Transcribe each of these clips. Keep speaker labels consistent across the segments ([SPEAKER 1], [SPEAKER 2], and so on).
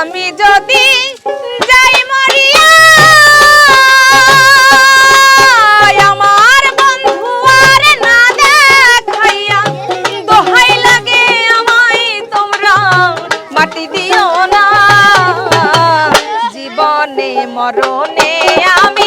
[SPEAKER 1] আমি যদি যাই মরিয়া আমার বন্ধু আর না দেখাইয়া। দোহাই লাগে আমায় তোমরা, মাটি দিও না। জীবনে, মরণে আমি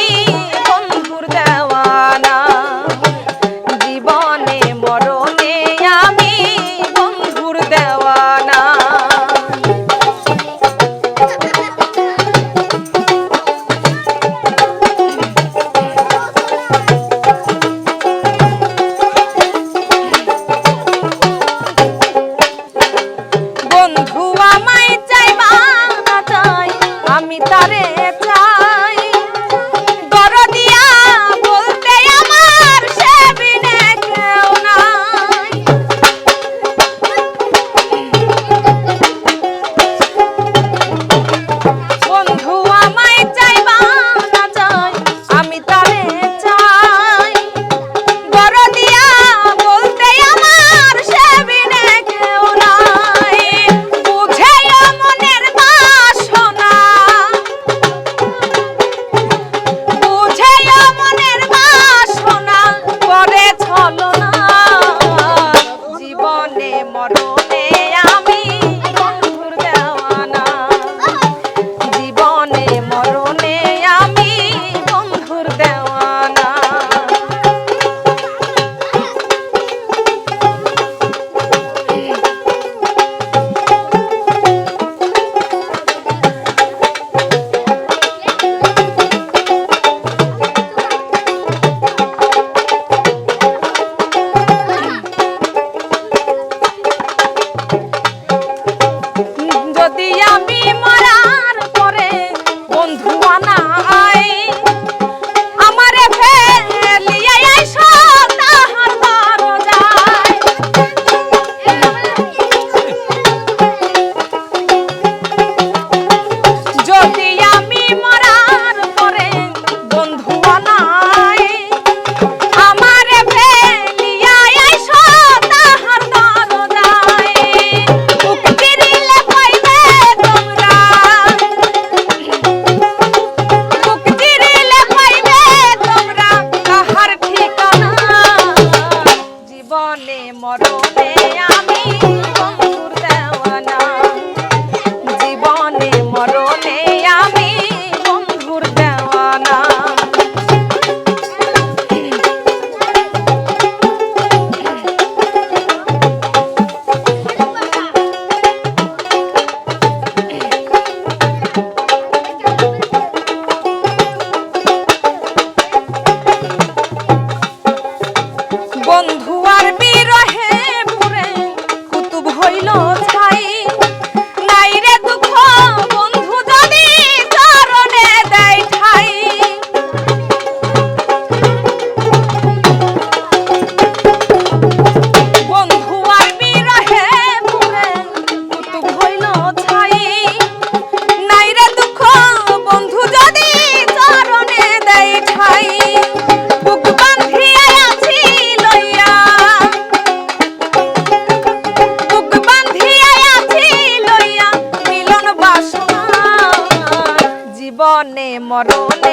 [SPEAKER 1] মরণে